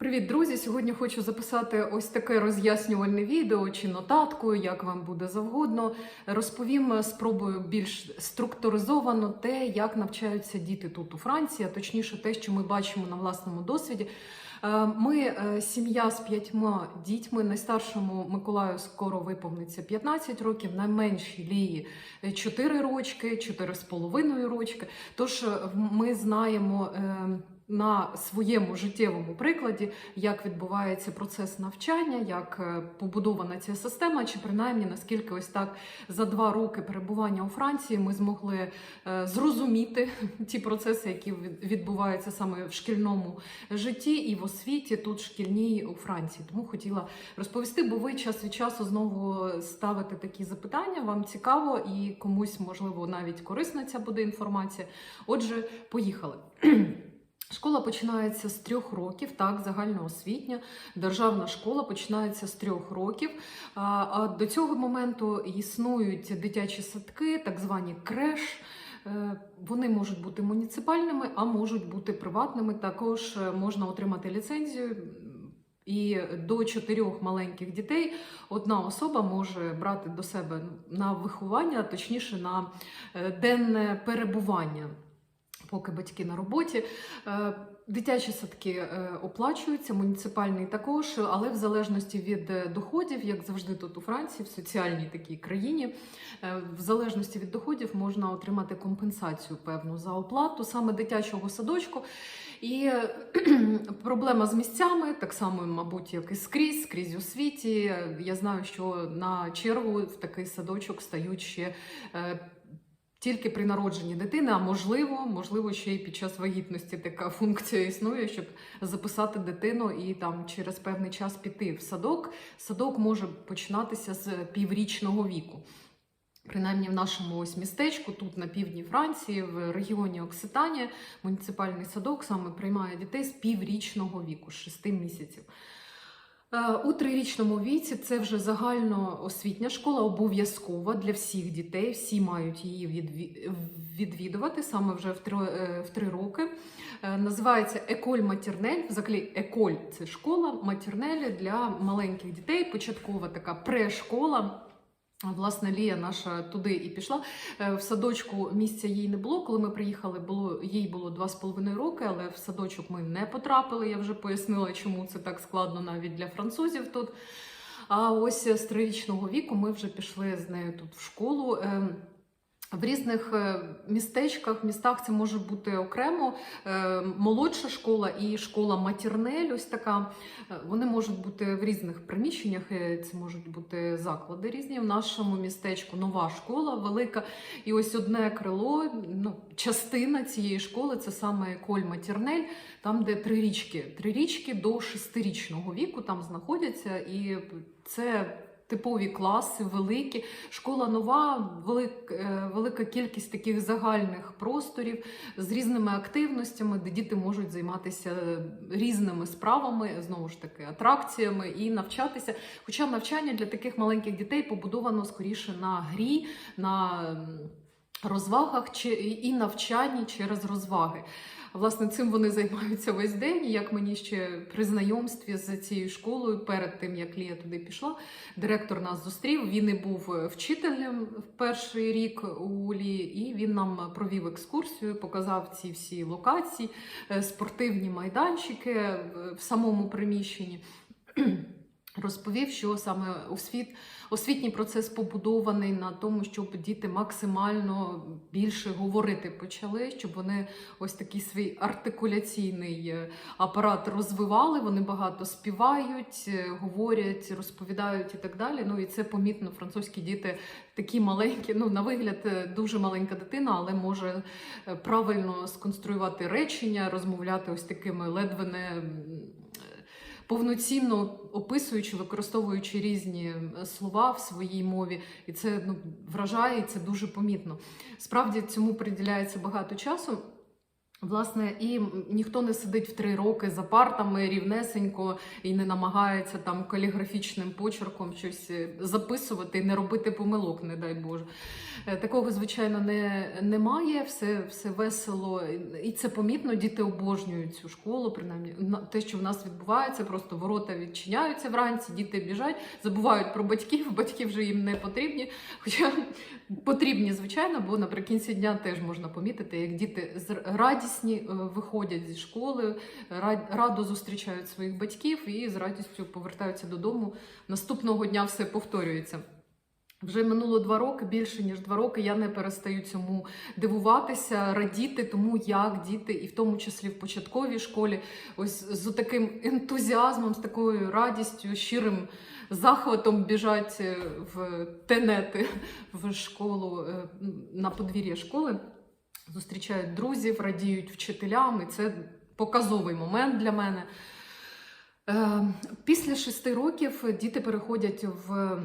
Привіт, друзі! Сьогодні хочу записати ось таке роз'яснювальне відео чи нотатку, як вам буде завгодно. Розповім, спробую більш структуризовано те, як навчаються діти тут у Франції, а точніше, те, що ми бачимо на власному досвіді. Е, Ми е, сім'я з п'ятьма дітьми. Найстаршому Миколаю скоро виповниться 15 років, найменшій Лії 4 рочки, 4,5 рочки. Тож е, ми знаємо. На своєму життєвому прикладі, як відбувається процес навчання, як е, побудована ця система, чи принаймні наскільки ось так за два роки перебування у Франції ми змогли е, зрозуміти ті процеси, які відбуваються саме в шкільному житті і в освіті, тут шкільній у Франції. Тому хотіла розповісти, бо ви час від часу знову ставите такі запитання. Вам цікаво і комусь можливо навіть корисна ця буде інформація. Отже, поїхали. Школа починається з трьох років, так, загальноосвітня. Державна школа починається з трьох років. А, а до цього моменту існують дитячі садки, так звані креш. Е, Вони можуть бути муніципальними, а можуть бути приватними. Також е, можна отримати ліцензію. І до чотирьох маленьких дітей одна особа може брати до себе на виховання, точніше на е, денне перебування поки батьки на роботі. Е, Дитячі садки е, оплачуються, муніципальний також, але в залежності від е, доходів, як завжди тут у Франції, в соціальній такій країні, в залежності від доходів можна отримати компенсацію певну за оплату саме дитячого садочку. І проблема з місцями, так само, мабуть, як і скрізь, скрізь у світі. Я знаю, що на чергу в такий садочок стають ще. Тільки при народженні дитини, а можливо, можливо, ще й під час вагітності така функція існує, щоб записати дитину і там через певний час піти в садок. Садок може починатися з піврічного віку. Принаймні в нашому ось містечку, тут на півдні Франції, в регіоні Окситанія, муніципальний садок саме приймає дітей з піврічного віку, з 6 місяців. Е, У трирічному віці це вже загальноосвітня школа, обов'язкова для всіх дітей. Всі мають її відвідувати саме вже в три, е, в три роки. Е, Називається Еколь Матірнель. Взагалі, еколь це школа, матірнель для маленьких дітей. Початкова така прешкола. Власне, Лія наша туди і пішла. Е, В садочку місця їй не було. Коли ми приїхали, було їй було два з половиною роки, але в садочок ми не потрапили. Я вже пояснила, чому це так складно навіть для французів тут. А ось з трирічного віку ми вже пішли з нею тут в школу. В різних е, містечках, містах це може бути окремо е, молодша школа і школа матірнель. Ось така. Е, Вони можуть бути в різних приміщеннях. Це можуть бути заклади різні. В нашому містечку нова школа велика. І ось одне крило, ну частина цієї школи це саме Коль Матірнель, там, де три річки, три річки до шестирічного віку там знаходяться, і це. Типові класи, великі, школа нова, велик, е, велика кількість таких загальних просторів з різними активностями, де діти можуть займатися різними справами, знову ж таки, атракціями і навчатися. Хоча навчання для таких маленьких дітей побудовано скоріше на грі, на розвагах чи і навчанні через розваги. Власне, цим вони займаються весь день. Як мені ще при знайомстві з цією школою, перед тим як Лія туди пішла, директор нас зустрів. Він і був вчителем в перший рік у Лії, і він нам провів екскурсію, показав ці всі локації, е, спортивні майданчики в- в самому приміщенні. Розповів, що саме освіт, освітній процес побудований на тому, щоб діти максимально більше говорити почали, щоб вони ось такий свій артикуляційний е, апарат розвивали. Вони багато співають, е, говорять, розповідають і так далі. Ну і це помітно. Французькі діти такі маленькі. Ну на вигляд е, дуже маленька дитина, але може правильно сконструювати речення, розмовляти ось такими ледве не. Повноцінно описуючи, використовуючи різні слова в своїй мові, і це ну, вражає, і це дуже помітно. Справді цьому приділяється багато часу. Власне, і ніхто не сидить в три роки за партами рівнесенько і не намагається там каліграфічним почерком щось е, записувати і не робити помилок, не дай Боже. Е, Такого, звичайно, не, немає. Все, все весело, і це помітно. Діти обожнюють цю школу. Принаймні, те, що в нас відбувається, просто ворота відчиняються вранці, діти біжать, забувають про батьків. Батьки вже їм не потрібні. Хоча потрібні, звичайно, бо наприкінці дня теж можна помітити, як діти з- радісні е, виходять зі школи, ра- радо зустрічають своїх батьків і з радістю повертаються додому. Наступного дня все повторюється. Вже минуло два роки, більше ніж два роки. Я не перестаю цьому дивуватися, радіти тому, як діти, і в тому числі в початковій школі, ось з таким ентузіазмом, з такою радістю, щирим захватом біжать е, в тенети в школу е, на подвір'я школи, зустрічають друзів, радіють вчителям, і це показовий момент для мене. Е, Після шести років діти переходять в е,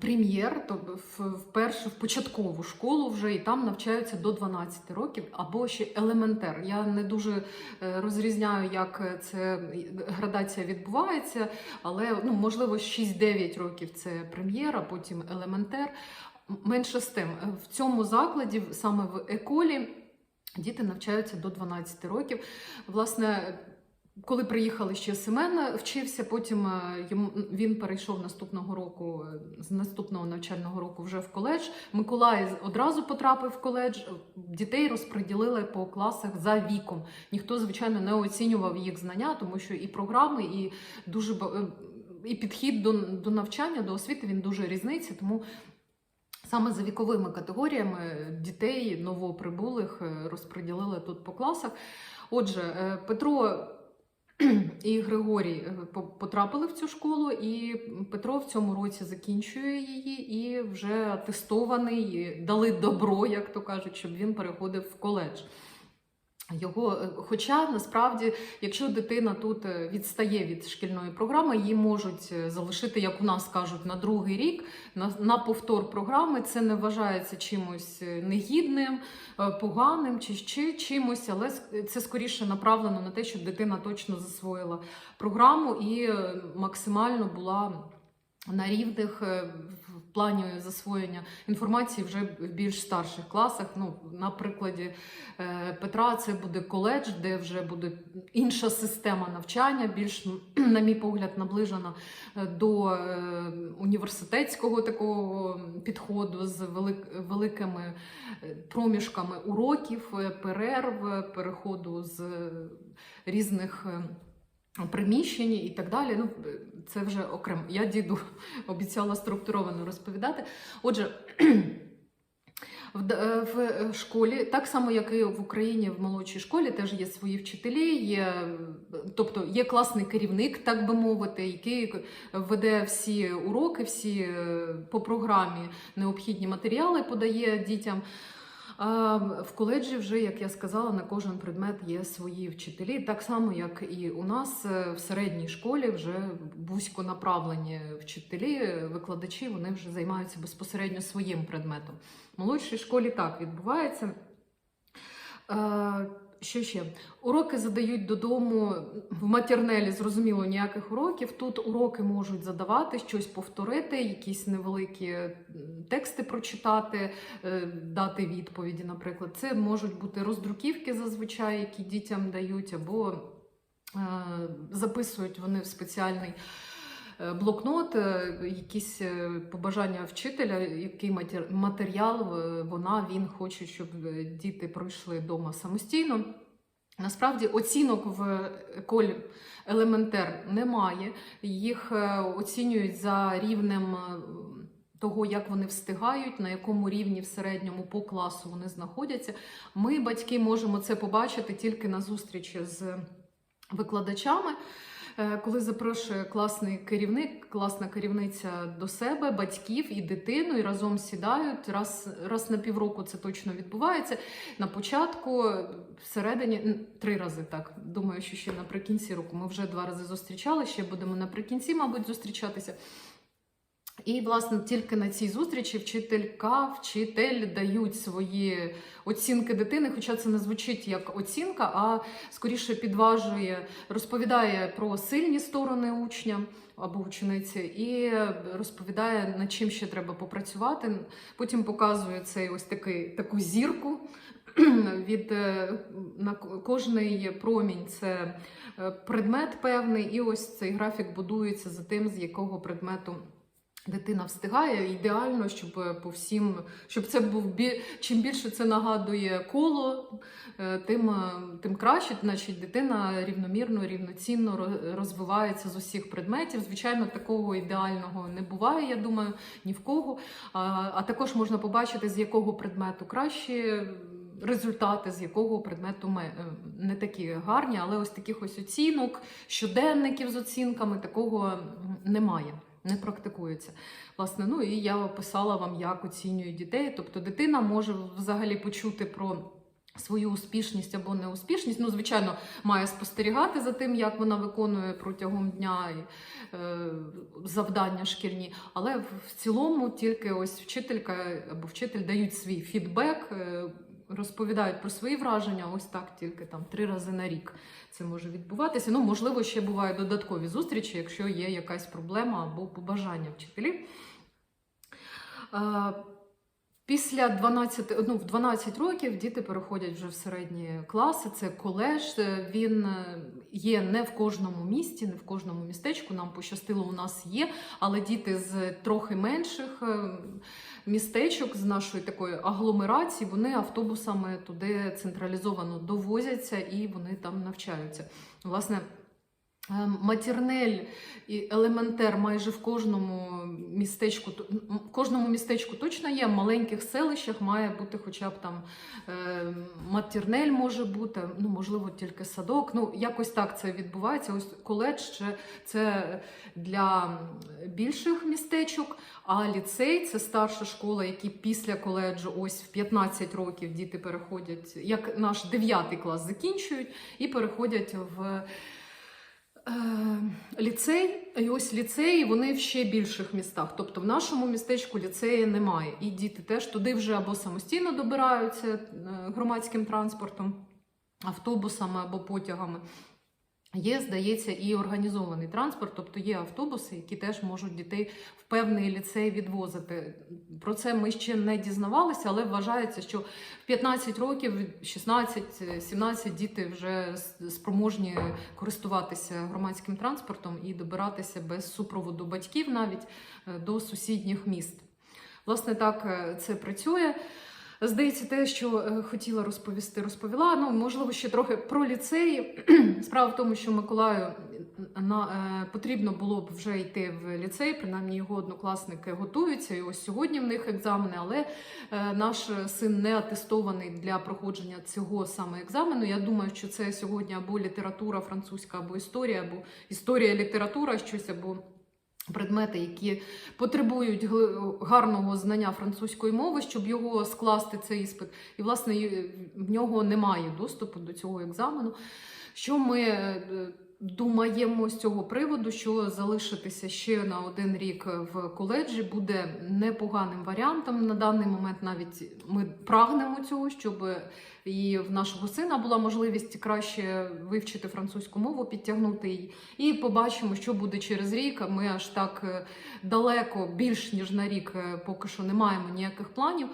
прем'єр, тобто в, першу в початкову школу вже і там навчаються до 12 років або ще елементер. Я не дуже е, розрізняю, як це градація відбувається, але ну, можливо 6-9 років це прем'єр, а потім елементер. Менше з тим, в цьому закладі, саме в еколі, діти навчаються до 12 років. Власне, коли приїхали ще Семен, вчився, потім е, він перейшов наступного року, е, з наступного навчального року вже в коледж. Миколай одразу потрапив в коледж. Дітей розподілили по класах за віком. Ніхто, звичайно, не оцінював їх знання, тому що і програми, і дуже е, і підхід до, до навчання, до освіти він дуже різниця. Тому Саме за віковими категоріями дітей новоприбулих е, розподілили тут по класах. Отже, е, Петро і Григорій е, потрапили в цю школу, і Петро в цьому році закінчує її і вже атестований, дали добро, як то кажуть, щоб він переходив в коледж. Його, е, хоча насправді, якщо дитина тут е, відстає від шкільної програми, її можуть е, залишити, як у нас кажуть, на другий рік на, на повтор програми. Це не вважається чимось негідним, поганим чи ще чимось, але це скоріше направлено на те, щоб дитина точно засвоїла програму і максимально була. На рівних плані засвоєння інформації вже в більш старших класах. Ну, на прикладі е, Петра, це буде коледж, де вже буде інша система навчання, більш, на мій погляд, наближена е, до е, університетського такого підходу з велик, великими проміжками уроків, перерв, переходу з різних. Приміщень і так далі. Ну, це вже окремо. Я діду обіцяла структуровано розповідати. Отже, в, е, в школі, так само як і в Україні в молодшій школі, теж є свої вчителі, є, тобто є класний керівник, так би мовити, який веде всі уроки, всі е, по програмі необхідні матеріали подає дітям. В коледжі вже, як я сказала, на кожен предмет є свої вчителі, так само, як і у нас е, в середній школі вже вузьконаправлені вчителі, викладачі, вони вже займаються безпосередньо своїм предметом. В молодшій школі так відбувається. Що ще? Уроки задають додому в матернелі, зрозуміло, ніяких уроків. Тут уроки можуть задавати, щось повторити, якісь невеликі тексти прочитати, е, дати відповіді, наприклад. Це можуть бути роздруківки зазвичай, які дітям дають, або е, записують вони в спеціальний. е, Блокнот, якісь побажання вчителя, який матеріал вона він хоче, щоб діти пройшли вдома самостійно. Насправді оцінок в колі елементер немає. Їх е, оцінюють за рівнем е, того, як вони встигають, на якому рівні в середньому по класу вони знаходяться. Ми, батьки, можемо це побачити тільки на зустрічі з викладачами. Е, Коли запрошує класний керівник, класна керівниця до себе, батьків і дитину, і разом сідають. Раз, раз на півроку це точно відбувається. На початку, всередині, три рази так. Думаю, що ще наприкінці року. Ми вже два рази зустрічали, ще будемо наприкінці, мабуть, зустрічатися. І, власне, тільки на цій зустрічі вчителька, вчитель дають свої оцінки дитини, хоча це не звучить як оцінка, а скоріше підважує, розповідає про сильні сторони учня або учениці, і розповідає, над чим ще треба попрацювати. Потім показує цей ось такий таку зірку. Від е, на ко- кожний промінь це е, предмет певний, і ось цей графік будується за тим, з якого предмету дитина встигає. Ідеально, щоб е, по всім, щоб це був бі... чим більше це нагадує коло, е, тим, е, тим краще. Значить, дитина рівномірно, рівноцінно розвивається з усіх предметів. Звичайно, такого ідеального не буває, я думаю, ні в кого. А, а також можна побачити, з якого предмету краще. Результати з якого предмету ме- е, не такі гарні, але ось таких ось оцінок, щоденників з оцінками такого немає, не практикується. Власне, ну і я описала вам, як оцінюють дітей. Тобто дитина може взагалі почути про свою успішність або неуспішність. Ну, звичайно, має спостерігати за тим, як вона виконує протягом дня і, е, завдання шкільні. Але в цілому тільки ось вчителька або вчитель дають свій фідбек. е, Розповідають про свої враження, ось так тільки там три рази на рік це може відбуватися. Ну, можливо, ще бувають додаткові зустрічі, якщо є якась проблема або побажання вчителів. Після 12, ну, в 12 років діти переходять вже в середні класи. Це коледж. Е, Він е, є не в кожному місті, не в кожному містечку. Нам пощастило, у нас є, але діти з трохи менших е, містечок, з нашої такої агломерації, вони автобусами туди централізовано довозяться і вони там навчаються. Власне. Е, Матірнель і елементер майже в кожному містечку, в кожному містечку точно є. В маленьких селищах має бути хоча б там е, матірнель може бути, ну можливо, тільки садок. Ну якось так це відбувається. Ось коледж це, це для більших містечок, а ліцей це старша школа, які після коледжу, ось в 15 років діти переходять, як наш 9 клас закінчують і переходять в. Е, Ліцей, і ось ліцеї, вони в ще більших містах. Тобто в нашому містечку ліцеї немає. І діти теж туди вже або самостійно добираються е, громадським транспортом, автобусами або потягами. Є, здається, і організований транспорт, тобто є автобуси, які теж можуть дітей в певний ліцей відвозити. Про це ми ще не дізнавалися, але вважається, що в 15 років, 16-17 діти вже спроможні користуватися громадським транспортом і добиратися без супроводу батьків навіть е, до сусідніх міст. Власне, так е, це працює. Здається, те, що е, хотіла розповісти, розповіла. Ну, можливо, ще трохи про ліцеї. Справа в тому, що Миколаю на, е, потрібно було б вже йти в ліцей, принаймні його однокласники готуються. І ось сьогодні в них екзамени, але е, наш син не атестований для проходження цього саме екзамену. Я думаю, що це сьогодні або література французька, або історія, або історія, література, щось або. Предмети, які потребують гарного знання французької мови, щоб його скласти цей іспит, і власне в нього немає доступу до цього екзамену. Що ми е, думаємо з цього приводу, що залишитися ще на один рік в коледжі буде непоганим варіантом. На даний момент навіть ми прагнемо цього, щоб і в нашого сина була можливість краще вивчити французьку мову, підтягнути її. І побачимо, що буде через рік. Ми аж так далеко, більш ніж на рік, поки що не маємо ніяких планів.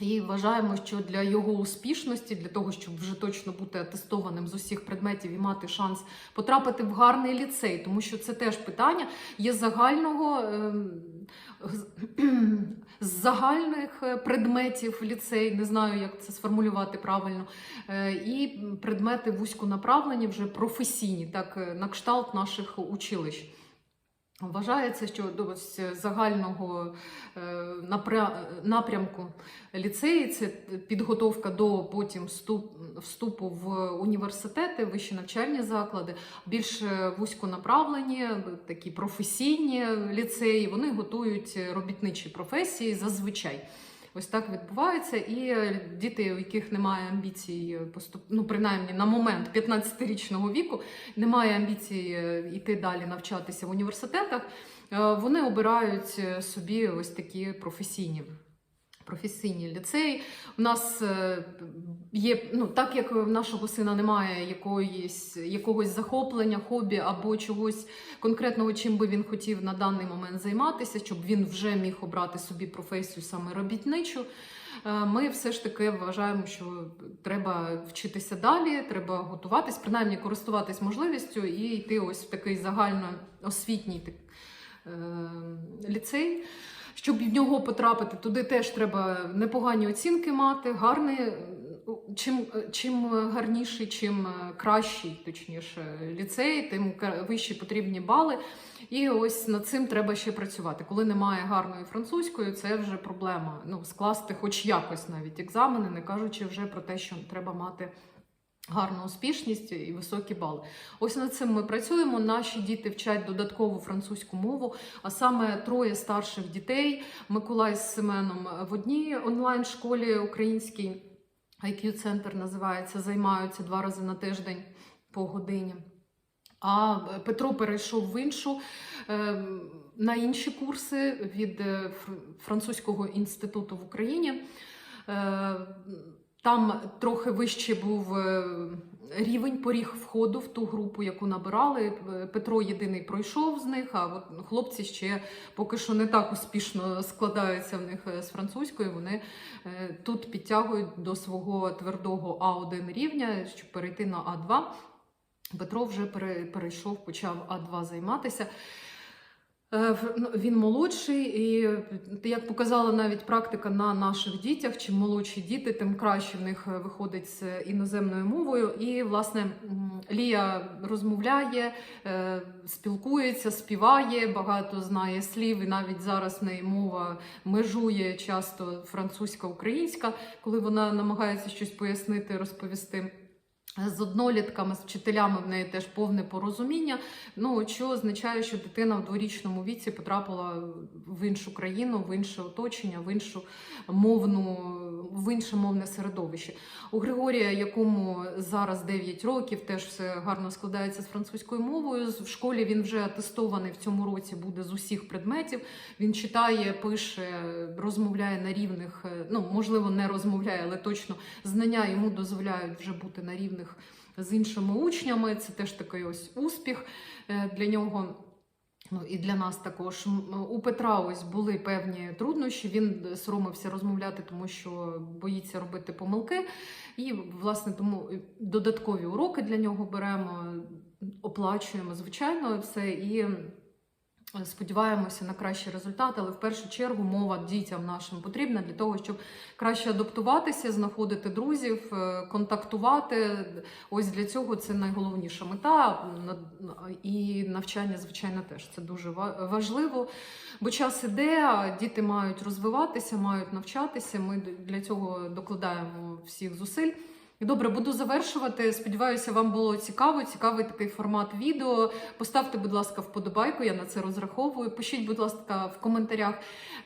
І вважаємо, що для його успішності, для того, щоб вже точно бути атестованим з усіх предметів і мати шанс потрапити в гарний ліцей, тому що це теж питання є загального ем, з- загальних е, предметів ліцей, не знаю, як це сформулювати правильно, е, і предмети вузьконаправлені, вже професійні, так е, на кшталт наших училищ. Вважається, що до ось загального е, напрямку ліцеї це підготовка до потім вступ- вступу в університети, вищі навчальні заклади, більш е, вузьконаправлені, такі професійні ліцеї. Вони готують робітничі професії зазвичай. Ось так відбувається. І е, діти, у яких немає амбіцій поступ... ну, принаймні на момент 15-річного віку, немає амбіцій е, йти далі навчатися в університетах, е, вони обирають е, собі ось такі професійні. Професійні ліцеї. У нас е, є, ну так як в нашого сина немає якоїсь, якогось захоплення, хобі або чогось конкретного, чим би він хотів на даний момент займатися, щоб він вже міг обрати собі професію саме робітничу. е, Ми все ж таки вважаємо, що треба вчитися далі, треба готуватись, принаймні користуватись можливістю і йти ось в такий загальноосвітній е, ліцей. Щоб в нього потрапити, туди теж треба непогані оцінки мати, гарний. Чим, чим гарніший, чим кращий, точніше, ліцей, тим вищі потрібні бали. І ось над цим треба ще працювати. Коли немає гарної французької, це вже проблема. Ну, скласти хоч якось навіть екзамени, не кажучи вже про те, що треба мати гарну успішність і високі бали. Ось над цим ми працюємо. Наші діти вчать додаткову французьку мову, а саме троє старших дітей Миколай з Семеном в одній онлайн-школі українській. IQ-центр називається, займаються два рази на тиждень по годині. А Петро перейшов в іншу е, на інші курси від е, французького інституту в Україні. Там трохи вище був е, рівень поріг входу в ту групу, яку набирали. Е, Петро єдиний пройшов з них, а от хлопці ще поки що не так успішно складаються в них е, з французькою. Вони тут підтягують до свого твердого А1 рівня, щоб перейти на А2. Петро вже пере- перейшов, почав А2 займатися. Е, ну, Він молодший, і як показала навіть практика на наших дітях, чим молодші діти, тим краще в них е, виходить з іноземною мовою. І, власне, Лія розмовляє, е, спілкується, співає, багато знає слів, і навіть зараз в неї мова межує часто французька-українська, коли вона намагається щось пояснити, розповісти. З однолітками, з вчителями в неї теж повне порозуміння. Ну, що означає, що дитина в дворічному віці потрапила в іншу країну, в інше оточення, в іншу мовну, в інше мовне середовище. У Григорія, якому зараз 9 років, теж все гарно складається з французькою мовою. В школі він вже атестований в цьому році буде з усіх предметів. Він читає, пише, розмовляє на рівних, е, ну можливо, не розмовляє, але точно знання йому дозволяють вже бути на рівних з іншими учнями. Це теж такий ось успіх е, для нього. Ну і для нас також у Петра ось були певні труднощі. Він соромився розмовляти, тому що боїться робити помилки. І власне тому додаткові уроки для нього беремо, оплачуємо, звичайно, все і. Сподіваємося на кращий результат, але в першу чергу мова дітям нашим потрібна для того, щоб краще адаптуватися, знаходити друзів, е, контактувати. Ось для цього це найголовніша мета. І навчання, звичайно, теж це дуже ва- важливо. Бо час іде, діти мають розвиватися, мають навчатися. Ми для цього докладаємо всіх зусиль. Добре, буду завершувати. Сподіваюся, вам було цікаво. Цікавий такий формат відео. Поставте, будь ласка, вподобайку, я на це розраховую. Пишіть, будь ласка, в коментарях,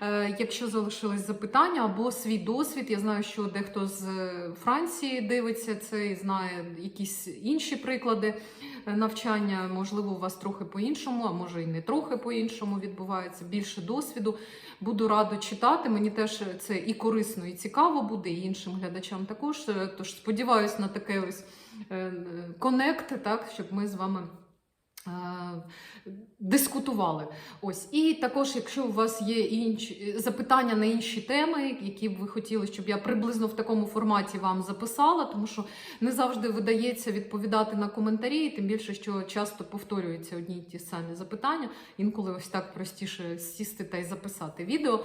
е, якщо залишились запитання або свій досвід. Я знаю, що дехто з е, Франції дивиться це і знає якісь інші приклади е, навчання. Можливо, у вас трохи по-іншому, а може і не трохи по-іншому відбувається. Більше досвіду. Буду радо читати. Мені теж це і корисно, і цікаво буде, і іншим глядачам також. Тож сподіваюся на таке ось е, конект, так, щоб ми з вами. е, Дискутували. Ось. І також, якщо у вас є інші запитання на інші теми, які б ви хотіли, щоб я приблизно в такому форматі вам записала, тому що не завжди видається відповідати на коментарі, тим більше, що часто повторюються одні й ті самі запитання. Інколи ось так простіше сісти та й записати відео.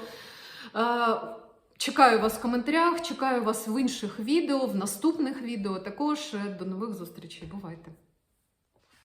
Чекаю вас в коментарях, чекаю вас в інших відео, в наступних відео. Також е, до нових зустрічей. Бувайте!